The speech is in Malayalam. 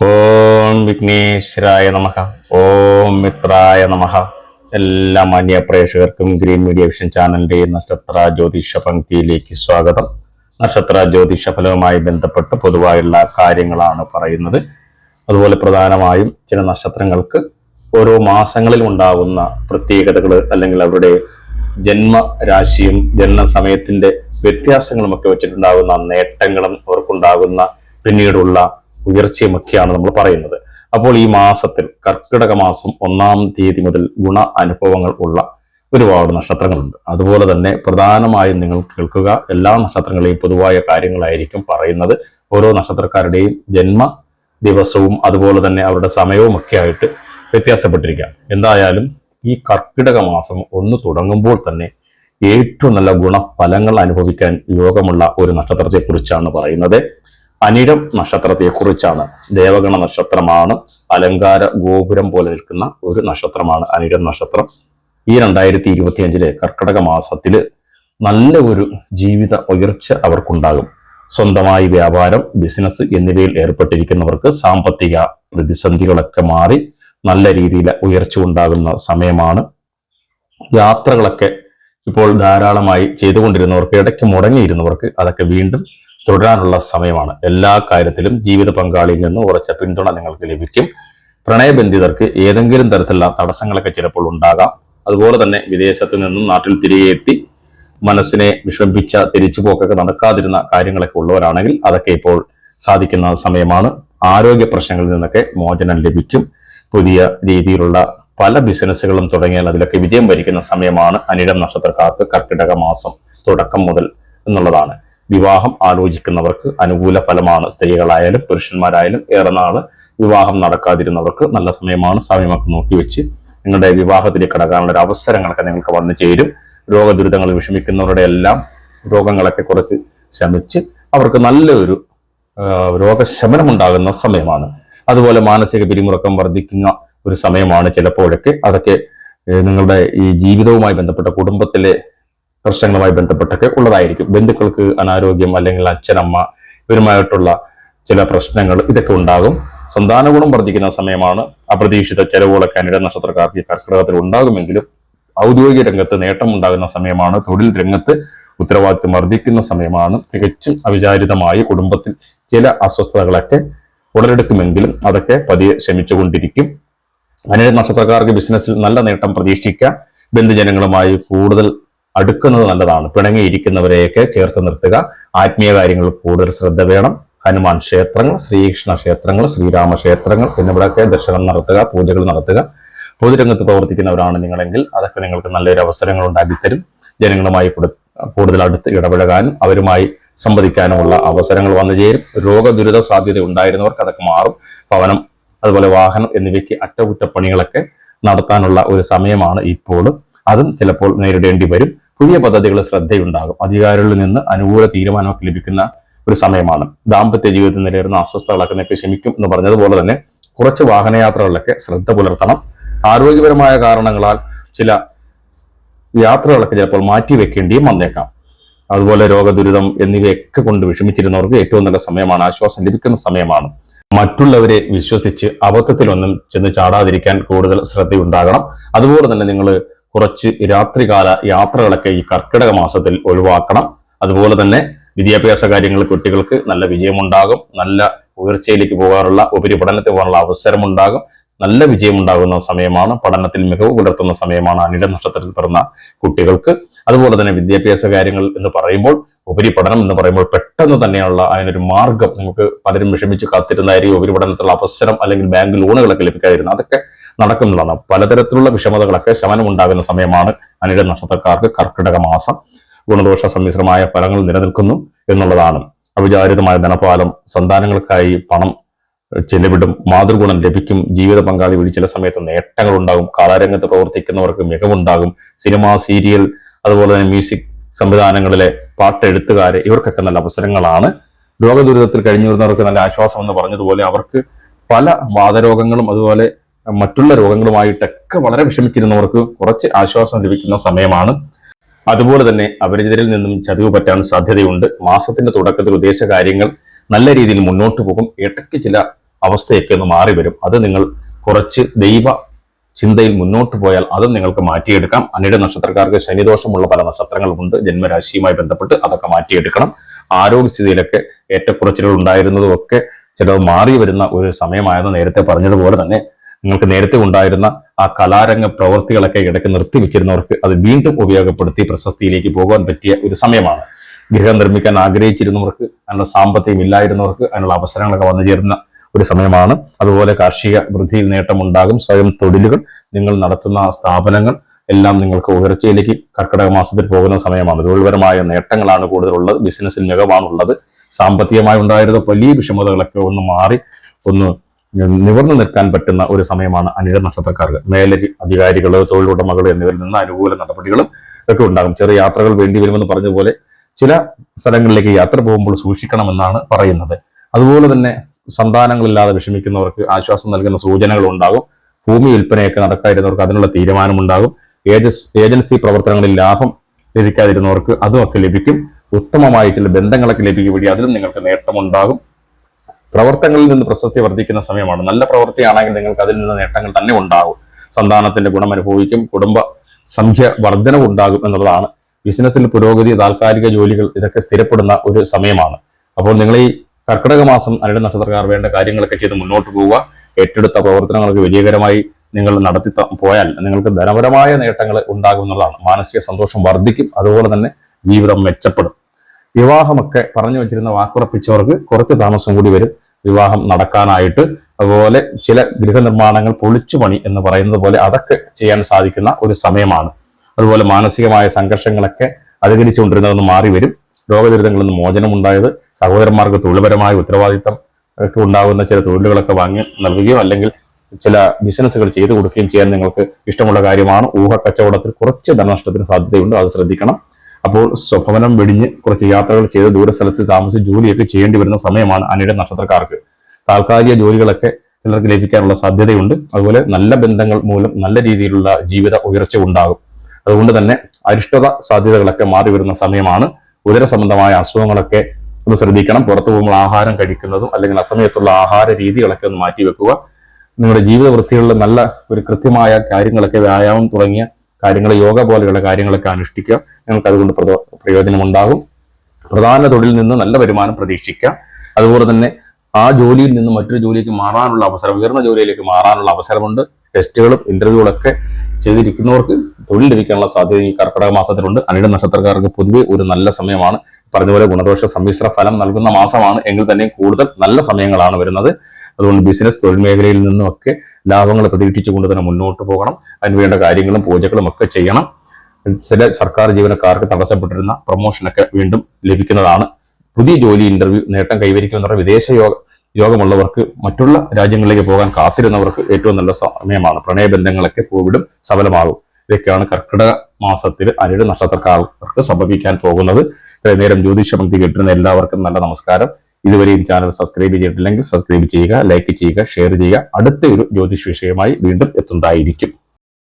ഓം വിഘ്നേശ്വരായ നമഃ. ഓം മിത്രായ നമഃ. എല്ലാ മാന്യ പ്രേക്ഷകർക്കും ഗ്രീൻ മീഡിയ വിഷൻ ചാനലിന്റെ നക്ഷത്ര ജ്യോതിഷ പങ്ക്തിയിലേക്ക് സ്വാഗതം. നക്ഷത്ര ജ്യോതിഷ ഫലവുമായി ബന്ധപ്പെട്ട് പൊതുവായുള്ള കാര്യങ്ങളാണ് പറയുന്നത്. അതുപോലെ പ്രധാനമായും ചില നക്ഷത്രങ്ങൾക്ക് ഓരോ മാസങ്ങളിൽ ഉണ്ടാകുന്ന പ്രത്യേകതകൾ അല്ലെങ്കിൽ അവരുടെ ജന്മരാശിയും വ്യത്യാസങ്ങളും വ്യത്യാസങ്ങളുമൊക്കെ വെച്ചിട്ടുണ്ടാകുന്ന നേട്ടങ്ങളും അവർക്കുണ്ടാകുന്ന പിന്നീടുള്ള ഉയർച്ചയുമൊക്കെയാണ് നമ്മൾ പറയുന്നത്. അപ്പോൾ ഈ മാസത്തിൽ കർക്കിടക മാസം ഒന്നാം തീയതി മുതൽ ഗുണ അനുഭവങ്ങൾ ഉള്ള ഒരുപാട് നക്ഷത്രങ്ങളുണ്ട്. അതുപോലെ തന്നെ പ്രധാനമായും നിങ്ങൾ കേൾക്കുക എല്ലാ നക്ഷത്രങ്ങളെയും പൊതുവായ കാര്യങ്ങളായിരിക്കും പറയുന്നത്. ഓരോ നക്ഷത്രക്കാരുടെയും ജന്മ ദിവസവും അതുപോലെ തന്നെ അവരുടെ സമയവും ഒക്കെ ആയിട്ട് വ്യത്യാസപ്പെട്ടിരിക്കുക. എന്തായാലും ഈ കർക്കിടക മാസം ഒന്ന് തുടങ്ങുമ്പോൾ തന്നെ ഏറ്റവും നല്ല ഗുണഫലങ്ങൾ അനുഭവിക്കാൻ യോഗമുള്ള ഒരു നക്ഷത്രത്തെക്കുറിച്ചാണ് പറയുന്നത്. അനിരം നക്ഷത്രത്തെക്കുറിച്ചാണ്. ദേവഗണ നക്ഷത്രമാണ്. അലങ്കാര ഗോപുരം പോലെ നിൽക്കുന്ന ഒരു നക്ഷത്രമാണ് അനിരം നക്ഷത്രം. ഈ രണ്ടായിരത്തി ഇരുപത്തി അഞ്ചിലെ കർക്കിടക മാസത്തിൽ നല്ല ഒരു ജീവിത ഉയർച്ച അവർക്കുണ്ടാകും. സ്വന്തമായി വ്യാപാരം ബിസിനസ് എന്നിവയിൽ ഏർപ്പെട്ടിരിക്കുന്നവർക്ക് സാമ്പത്തിക പ്രതിസന്ധികളൊക്കെ മാറി നല്ല രീതിയിൽ ഉയർച്ച ഉണ്ടാകുന്ന സമയമാണ്. യാത്രകളൊക്കെ ഇപ്പോൾ ധാരാളമായി ചെയ്തുകൊണ്ടിരുന്നവർക്ക് ഇടയ്ക്ക് മുടങ്ങിയിരുന്നവർക്ക് അതൊക്കെ വീണ്ടും തുടരാനുള്ള സമയമാണ്. എല്ലാ കാര്യത്തിലും ജീവിത പങ്കാളിയിൽ നിന്ന് ഉറച്ച പിന്തുണ നിങ്ങൾക്ക് ലഭിക്കും. പ്രണയബന്ധിതർക്ക് ഏതെങ്കിലും തരത്തിലുള്ള തടസ്സങ്ങളൊക്കെ ചിലപ്പോൾ ഉണ്ടാകാം. അതുപോലെ തന്നെ വിദേശത്ത് നിന്നും നാട്ടിൽ തിരികെ എത്തി മനസ്സിനെ വിഷമിപ്പിച്ച തിരിച്ചുപോക്കൊക്കെ നടക്കാതിരുന്ന കാര്യങ്ങളൊക്കെ ഉള്ളവരാണെങ്കിൽ അതൊക്കെ ഇപ്പോൾ സാധിക്കുന്ന സമയമാണ്. ആരോഗ്യ പ്രശ്നങ്ങളിൽ നിന്നൊക്കെ മോചനം ലഭിക്കും. പുതിയ രീതിയിലുള്ള പല ബിസിനസ്സുകളും തുടങ്ങിയാൽ അതിലൊക്കെ വിജയം വരിക്കുന്ന സമയമാണ്. അനിടം നക്ഷത്രക്കാർക്ക് കർക്കിടക മാസം തുടക്കം മുതൽ എന്നുള്ളതാണ്. വിവാഹം ആലോചിക്കുന്നവർക്ക് അനുകൂല ഫലമാണ്. സ്ത്രീകളായാലും പുരുഷന്മാരായാലും ഏറെ നാൾ വിവാഹം നടക്കാതിരുന്നവർക്ക് നല്ല സമയമാണ്. സമയമൊക്കെ നോക്കി വെച്ച് നിങ്ങളുടെ വിവാഹത്തിലേക്ക് കടക്കാനുള്ള ഒരു അവസരങ്ങളൊക്കെ നിങ്ങൾക്ക് വന്നു ചേരും. രോഗദുരിതങ്ങൾ വിഷമിക്കുന്നവരുടെ എല്ലാം രോഗങ്ങളൊക്കെ കുറച്ച് ശമിച്ച് അവർക്ക് നല്ലൊരു രോഗശമനം ഉണ്ടാകുന്ന സമയമാണ്. അതുപോലെ മാനസിക പിരിമുറക്കം വർദ്ധിക്കുന്ന ഒരു സമയമാണ് ചിലപ്പോഴൊക്കെ. അതൊക്കെ നിങ്ങളുടെ ഈ ജീവിതവുമായി ബന്ധപ്പെട്ട കുടുംബത്തിലെ പ്രശ്നങ്ങളുമായി ബന്ധപ്പെട്ടൊക്കെ ഉള്ളതായിരിക്കും. ബന്ധുക്കൾക്ക് അനാരോഗ്യം അല്ലെങ്കിൽ അച്ഛനമ്മ ഇവരുമായിട്ടുള്ള ചില പ്രശ്നങ്ങൾ ഇതൊക്കെ ഉണ്ടാകും. സന്താന ഗുണം വർദ്ധിക്കുന്ന സമയമാണ് അപ്രതീക്ഷിത ചെലവുകളൊക്കെ അനിട നക്ഷത്രക്കാർക്ക് കർക്കിടകത്തിൽ ഉണ്ടാകുമെങ്കിലും ഔദ്യോഗിക രംഗത്ത് നേട്ടം ഉണ്ടാകുന്ന സമയമാണ്. തൊഴിൽ രംഗത്ത് ഉത്തരവാദിത്വം വർദ്ധിക്കുന്ന സമയമാണ്. തികച്ചും അവിചാരിതമായി കുടുംബത്തിൽ ചില അസ്വസ്ഥതകളൊക്കെ ഉടലെടുക്കുമെങ്കിലും അതൊക്കെ പതിയെ ശമിച്ചുകൊണ്ടിരിക്കും. അനിഴ നക്ഷത്രക്കാർക്ക് ബിസിനസ്സിൽ നല്ല നേട്ടം പ്രതീക്ഷിക്കാം. ബന്ധുജനങ്ങളുമായി കൂടുതൽ അടുക്കുന്നത് നല്ലതാണ്. പിണങ്ങിയിരിക്കുന്നവരെയൊക്കെ ചേർത്ത് നിർത്തുക. ആത്മീയ കാര്യങ്ങൾ കൂടുതൽ ശ്രദ്ധ വേണം. ഹനുമാൻ ക്ഷേത്രങ്ങൾ ശ്രീകൃഷ്ണ ക്ഷേത്രങ്ങൾ ശ്രീരാമ ക്ഷേത്രങ്ങൾ എന്നിവിടെയൊക്കെ ദർശനം നടത്തുക പൂജകൾ നടത്തുക. പൊതുരംഗത്ത് പ്രവർത്തിക്കുന്നവരാണ് നിങ്ങളെങ്കിൽ അതൊക്കെ നിങ്ങൾക്ക് നല്ലൊരു അവസരങ്ങൾ ഉണ്ടാക്കിത്തരും. ജനങ്ങളുമായി കൂടുതൽ അടുത്ത് ഇടപഴകാനും അവരുമായി സംവദിക്കാനുമുള്ള അവസരങ്ങൾ വന്നു ചേരും. രോഗദുരിത സാധ്യത ഉണ്ടായിരുന്നവർക്ക് അതൊക്കെ മാറും. ഭവനം അതുപോലെ വാഹനം എന്നിവയ്ക്ക് അറ്റകുറ്റപ്പണികളൊക്കെ നടത്താനുള്ള ഒരു സമയമാണ് ഇപ്പോൾ അതും ചിലപ്പോൾ നേരിടേണ്ടി വരും. പുതിയ പദ്ധതികൾ ശ്രദ്ധയുണ്ടാകും. അധികാരികളിൽ നിന്ന് അനുകൂല തീരുമാനമൊക്കെ ലഭിക്കുന്ന ഒരു സമയമാണ്. ദാമ്പത്യ ജീവിതത്തിൽ നിലയിരുന്ന അസ്വസ്ഥകളൊക്കെ ശമിക്കും എന്ന് പറഞ്ഞതുപോലെ തന്നെ കുറച്ച് വാഹനയാത്രകളിലൊക്കെ ശ്രദ്ധ പുലർത്തണം. ആരോഗ്യപരമായ കാരണങ്ങളാൽ ചില യാത്രകളൊക്കെ ചിലപ്പോൾ മാറ്റി വെക്കേണ്ടിയും വന്നേക്കാം. അതുപോലെ രോഗദുരിതം എന്നിവയൊക്കെ കൊണ്ട് വിഷമിച്ചിരുന്നവർക്ക് ഏറ്റവും നല്ല സമയമാണ്. ആശ്വാസം ലഭിക്കുന്ന സമയമാണ്. മറ്റുള്ളവരെ വിശ്വസിച്ച് അബദ്ധത്തിലൊന്നും ചെന്ന് ചാടാതിരിക്കാൻ കൂടുതൽ ശ്രദ്ധയുണ്ടാകണം. അതുപോലെ തന്നെ നിങ്ങൾ കുറച്ച് രാത്രികാല യാത്രകളൊക്കെ ഈ കർക്കിടക മാസത്തിൽ ഒഴിവാക്കണം. അതുപോലെ തന്നെ വിദ്യാഭ്യാസ കാര്യങ്ങൾ കുട്ടികൾക്ക് നല്ല വിജയമുണ്ടാകും. നല്ല ഉയർച്ചയിലേക്ക് പോകാനുള്ള ഉപരിപഠനത്തിൽ പോകാനുള്ള അവസരമുണ്ടാകും. നല്ല വിജയമുണ്ടാകുന്ന സമയമാണ് പഠനത്തിൽ മികവ് പുലർത്തുന്ന സമയമാണ് അനിട നക്ഷത്രത്തിൽ പിറന്ന കുട്ടികൾക്ക്. അതുപോലെ തന്നെ വിദ്യാഭ്യാസ കാര്യങ്ങൾ എന്ന് പറയുമ്പോൾ ഉപരിപഠനം എന്ന് പറയുമ്പോൾ പെട്ടെന്ന് തന്നെയുള്ള അതിനൊരു മാർഗം നമുക്ക് പലരും വിഷമിച്ച് കാത്തിരുന്നായിരിക്കും. ഉപരിപഠനത്തിലുള്ള അവസരം അല്ലെങ്കിൽ ബാങ്ക് ലോണുകളൊക്കെ ലഭിക്കാതിരുന്നു അതൊക്കെ നടക്കുന്നതാണ് പലതരത്തിലുള്ള വിഷമതകളൊക്കെ ശമനം ഉണ്ടാകുന്ന സമയമാണ് അനിട നക്ഷത്രക്കാർക്ക് കർക്കിടക മാസം. ഗുണദോഷ സമ്മിശ്രമായ ഫലങ്ങൾ നിലനിൽക്കുന്നു എന്നുള്ളതാണ്. അവിചാരിതമായ ധനപാലം സന്താനങ്ങൾക്കായി പണം ചെലവിടും മാതൃഗുണം ലഭിക്കും ജീവിത പങ്കാളി വഴി ചില സമയത്ത് നേട്ടങ്ങൾ ഉണ്ടാകും കലാരംഗത്ത് പ്രവർത്തിക്കുന്നവർക്ക് മികവുണ്ടാകും സിനിമ സീരിയൽ അതുപോലെ തന്നെ മ്യൂസിക് സംവിധാനങ്ങളിലെ പാട്ടെഴുത്തുകാര് ഇവർക്കൊക്കെ നല്ല അവസരങ്ങളാണ്. രോഗദുരിതത്തിൽ കഴിഞ്ഞു വരുന്നവർക്ക് നല്ല ആശ്വാസം എന്ന് പറഞ്ഞതുപോലെ അവർക്ക് പല വാതരോഗങ്ങളും അതുപോലെ മറ്റുള്ള രോഗങ്ങളുമായിട്ടൊക്കെ വളരെ വിഷമിച്ചിരുന്നവർക്ക് കുറച്ച് ആശ്വാസം ലഭിക്കുന്ന സമയമാണ്. അതുപോലെ തന്നെ അപരിചിതരിൽ നിന്നും ചതിവ് പറ്റാൻ സാധ്യതയുണ്ട്. മാസത്തിന്റെ തുടക്കത്തിൽ ഉദ്ദേശ കാര്യങ്ങൾ നല്ല രീതിയിൽ മുന്നോട്ട് പോകും. ഇടയ്ക്ക് ചില അവസ്ഥയൊക്കെ ഒന്ന് മാറി വരും. അത് നിങ്ങൾ കുറച്ച് ദൈവ ചിന്തയിൽ മുന്നോട്ട് പോയാൽ അതും നിങ്ങൾക്ക് മാറ്റിയെടുക്കാം. അനിട നക്ഷത്രക്കാർക്ക് ശനിദോഷമുള്ള പല നക്ഷത്രങ്ങളുമുണ്ട്. ജന്മരാശിയുമായി ബന്ധപ്പെട്ട് അതൊക്കെ മാറ്റിയെടുക്കണം. ആരോഗ്യസ്ഥിതിയിലൊക്കെ ഏറ്റക്കുറച്ചിലുകൾ ഉണ്ടായിരുന്നതും ഒക്കെ ചിലത് മാറി വരുന്ന ഒരു സമയമായെന്ന് നേരത്തെ പറഞ്ഞതുപോലെ തന്നെ നിങ്ങൾക്ക് നേരത്തെ ഉണ്ടായിരുന്ന ആ കലാരംഗ പ്രവൃത്തികളൊക്കെ ഇടയ്ക്ക് നിർത്തിവെച്ചിരുന്നവർക്ക് അത് വീണ്ടും ഉപയോഗപ്പെടുത്തി പ്രശസ്തിയിലേക്ക് പോകാൻ പറ്റിയ ഒരു സമയമാണ്. ഗൃഹം നിർമ്മിക്കാൻ ആഗ്രഹിച്ചിരുന്നവർക്ക് അതിനുള്ള സാമ്പത്തികം ഇല്ലായിരുന്നവർക്ക് അതിനുള്ള അവസരങ്ങളൊക്കെ വന്നു ചേരുന്ന ഒരു സമയമാണ്. അതുപോലെ കാർഷിക വൃദ്ധിയിൽ നേട്ടമുണ്ടാകും. സ്വയം തൊഴിലുകൾ നിങ്ങൾ നടത്തുന്ന സ്ഥാപനങ്ങൾ എല്ലാം നിങ്ങൾക്ക് ഉയർച്ചയിലേക്ക് കർക്കിടക മാസത്തിൽ പോകുന്ന സമയമാണ്. തൊഴിൽപരമായ നേട്ടങ്ങളാണ് കൂടുതലുള്ളത്. ബിസിനസ്സിൽ മികവാണുള്ളത് സാമ്പത്തികമായി ഉണ്ടായിരുന്ന വലിയ വിഷമതകളൊക്കെ ഒന്ന് മാറി ഒന്ന് നിവർന്നു നിൽക്കാൻ പറ്റുന്ന ഒരു സമയമാണ് അനിഴ നക്ഷത്രക്കാർക്ക്. മേലരി അധികാരികൾ തൊഴിലുടമകൾ എന്നിവരിൽ നിന്ന് അനുകൂല നടപടികളും ഒക്കെ ഉണ്ടാകും. ചെറിയ യാത്രകൾ വേണ്ടി വരുമെന്ന് പറഞ്ഞ പോലെ ചില സ്ഥലങ്ങളിലേക്ക് യാത്ര പോകുമ്പോൾ സൂക്ഷിക്കണമെന്നാണ് പറയുന്നത്. അതുപോലെ തന്നെ സന്താനങ്ങളില്ലാതെ വിഷമിക്കുന്നവർക്ക് ആശ്വാസം നൽകുന്ന സൂചനകൾ ഉണ്ടാകും. ഭൂമി വിൽപ്പനയൊക്കെ നടക്കാതിരുന്നവർക്ക് അതിനുള്ള തീരുമാനമുണ്ടാകും. ഏജൻസ് ഏജൻസി പ്രവർത്തനങ്ങളിൽ ലാഭം ലഭിക്കാതിരുന്നവർക്ക് അതുമൊക്കെ ലഭിക്കും. ഉത്തമമായിട്ടുള്ള ബന്ധങ്ങളൊക്കെ ലഭിക്കും വഴി അതിലും നിങ്ങൾക്ക് നേട്ടമുണ്ടാകും. പ്രവർത്തനങ്ങളിൽ നിന്ന് പ്രശസ്തി വർദ്ധിക്കുന്ന സമയമാണ്. നല്ല പ്രവൃത്തിയാണെങ്കിൽ നിങ്ങൾക്ക് അതിൽ നിന്ന് നേട്ടങ്ങൾ തന്നെ ഉണ്ടാകും. സന്താനത്തിന്റെ ഗുണം അനുഭവിക്കും. കുടുംബ സംഖ്യ വർധനവ് ഉണ്ടാകും എന്നുള്ളതാണ്. ബിസിനസ്സിൽ പുരോഗതി താൽക്കാലിക ജോലികൾ ഇതൊക്കെ സ്ഥിരപ്പെടുന്ന ഒരു സമയമാണ്. അപ്പോൾ നിങ്ങൾ ഈ കർക്കിടക മാസം അനിട നക്ഷത്രക്കാർ വേണ്ട കാര്യങ്ങളൊക്കെ ചെയ്ത് മുന്നോട്ട് പോവുക. ഏറ്റെടുത്ത പ്രവർത്തനങ്ങൾക്ക് വിജയകരമായി നിങ്ങൾ നടത്തി പോയാൽ നിങ്ങൾക്ക് ധനപരമായ നേട്ടങ്ങൾ ഉണ്ടാകും എന്നുള്ളതാണ്. മാനസിക സന്തോഷം വർദ്ധിക്കും. അതുപോലെ തന്നെ ജീവിതം മെച്ചപ്പെടും. വിവാഹമൊക്കെ പറഞ്ഞു വെച്ചിരുന്ന വാക്കുറപ്പിച്ചവർക്ക് കുറച്ച് താമസം കൂടി വരും. വിവാഹം നടക്കാനായിട്ട് അതുപോലെ ചില ഗൃഹനിർമ്മാണങ്ങൾ പൊളിച്ചു പണി എന്ന് പറയുന്നത് പോലെ അതൊക്കെ ചെയ്യാൻ സാധിക്കുന്ന ഒരു സമയമാണ്. അതുപോലെ മാനസികമായ സംഘർഷങ്ങളൊക്കെ അധികരിച്ചുകൊണ്ടിരുന്നതെന്ന് മാറി വരും. രോഗദുരിതങ്ങളിൽ നിന്ന് മോചനം ഉണ്ടായത് സഹോദരന്മാർക്ക് തൊഴിൽപരമായ ഉത്തരവാദിത്തം ഒക്കെ ഉണ്ടാകുന്ന ചില തൊഴിലുകളൊക്കെ വാങ്ങി നൽകുകയോ അല്ലെങ്കിൽ ചില ബിസിനസ്സുകൾ ചെയ്തു കൊടുക്കുകയും ചെയ്യാൻ നിങ്ങൾക്ക് ഇഷ്ടമുള്ള കാര്യമാണ്. ഊഹ കച്ചവടത്തിൽ കുറച്ച് ധനനഷ്ടത്തിന് സാധ്യതയുണ്ട്. അത് ശ്രദ്ധിക്കണം. അപ്പോൾ സ്വഭവനം വെടിഞ്ഞ് കുറച്ച് യാത്രകൾ ചെയ്ത് ദൂരസ്ഥലത്ത് താമസിച്ച് ജോലിയൊക്കെ ചെയ്യേണ്ടി വരുന്ന സമയമാണ് അനിയുടെ നക്ഷത്രക്കാർക്ക്. താൽക്കാലിക ജോലികളൊക്കെ ചിലർക്ക് ലഭിക്കാനുള്ള സാധ്യതയുണ്ട്. അതുപോലെ നല്ല ബന്ധങ്ങൾ മൂലം നല്ല രീതിയിലുള്ള ജീവിത ഉയർച്ച ഉണ്ടാകും. അതുകൊണ്ട് തന്നെ അരിഷ്ടത സാധ്യതകളൊക്കെ മാറി വരുന്ന സമയമാണ്. ഉദര സംബന്ധമായ അസുഖങ്ങളൊക്കെ ഒന്ന് ശ്രദ്ധിക്കണം. പുറത്തു പോകുമ്പോൾ ആഹാരം കഴിക്കുന്നതും അല്ലെങ്കിൽ അസമയത്തുള്ള ആഹാര രീതികളൊക്കെ ഒന്ന് മാറ്റി വെക്കുക. നിങ്ങളുടെ ജീവിത വൃത്തികളിൽ നല്ല ഒരു കൃത്യമായ കാര്യങ്ങളൊക്കെ വ്യായാമം തുടങ്ങിയ കാര്യങ്ങൾ യോഗ പോലെയുള്ള കാര്യങ്ങളൊക്കെ അനുഷ്ഠിക്കുക. നിങ്ങൾക്ക് അതുകൊണ്ട് പ്രയോജനമുണ്ടാകും. പ്രധാന തൊഴിലിൽ നിന്ന് നല്ല വരുമാനം പ്രതീക്ഷിക്കാം. അതുപോലെ തന്നെ ആ ജോലിയിൽ നിന്ന് മറ്റൊരു ജോലിക്ക് മാറാനുള്ള അവസരം ഉയർന്ന ജോലിയിലേക്ക് മാറാനുള്ള അവസരമുണ്ട്. ടെസ്റ്റുകളും ഇന്റർവ്യൂകളൊക്കെ ചെയ്തിരിക്കുന്നവർക്ക് തൊഴിൽ ലഭിക്കാനുള്ള സാധ്യത ഈ കർക്കിടക മാസത്തിലുണ്ട്. അനിട നക്ഷത്രക്കാർക്ക് പൊതുവെ ഒരു നല്ല സമയമാണ്. പറഞ്ഞതുപോലെ ഗുണദോഷ സമ്മിശ്ര ഫലം നൽകുന്ന മാസമാണ്. എങ്കിൽ തന്നെ കൂടുതൽ നല്ല സമയങ്ങളാണ് വരുന്നത്. അതുകൊണ്ട് ബിസിനസ് തൊഴിൽ മേഖലയിൽ നിന്നുമൊക്കെ ലാഭങ്ങൾ പ്രതീക്ഷിച്ചുകൊണ്ട് തന്നെ മുന്നോട്ട് പോകണം. അതിന് വേണ്ട കാര്യങ്ങളും പൂജകളും ഒക്കെ ചെയ്യണം. ചില സർക്കാർ ജീവനക്കാർക്ക് തടസ്സപ്പെട്ടിരുന്ന പ്രൊമോഷനൊക്കെ വീണ്ടും ലഭിക്കുന്നതാണ്. പുതിയ ജോലി ഇന്റർവ്യൂ നേട്ടം കൈവരിക്കുമെന്ന വിദേശ യോഗ യോഗമുള്ളവർക്ക് മറ്റുള്ള രാജ്യങ്ങളിലേക്ക് പോകാൻ കാത്തിരുന്നവർക്ക് ഏറ്റവും നല്ല സമയമാണ്. പ്രണയബന്ധങ്ങളൊക്കെ കോവിഡും സഫലമാകും. ഇതൊക്കെയാണ് കർക്കിടക മാസത്തിൽ അനിഴ നക്ഷത്രക്കാർക്ക് സംഭവിക്കാൻ പോകുന്നത്. നേരം ജ്യോതിഷ പങ്ക്തി കിട്ടുന്ന എല്ലാവർക്കും നല്ല നമസ്കാരം. ഇതുവരെയും ചാനൽ സബ്സ്ക്രൈബ് ചെയ്തിട്ടില്ലെങ്കിൽ സബ്സ്ക്രൈബ് ചെയ്യുക ലൈക്ക് ചെയ്യുക ഷെയർ ചെയ്യുക. അടുത്ത ഒരു ജ്യോതിഷ് വിഷയമായി വീണ്ടും എത്തുന്നതായിരിക്കും.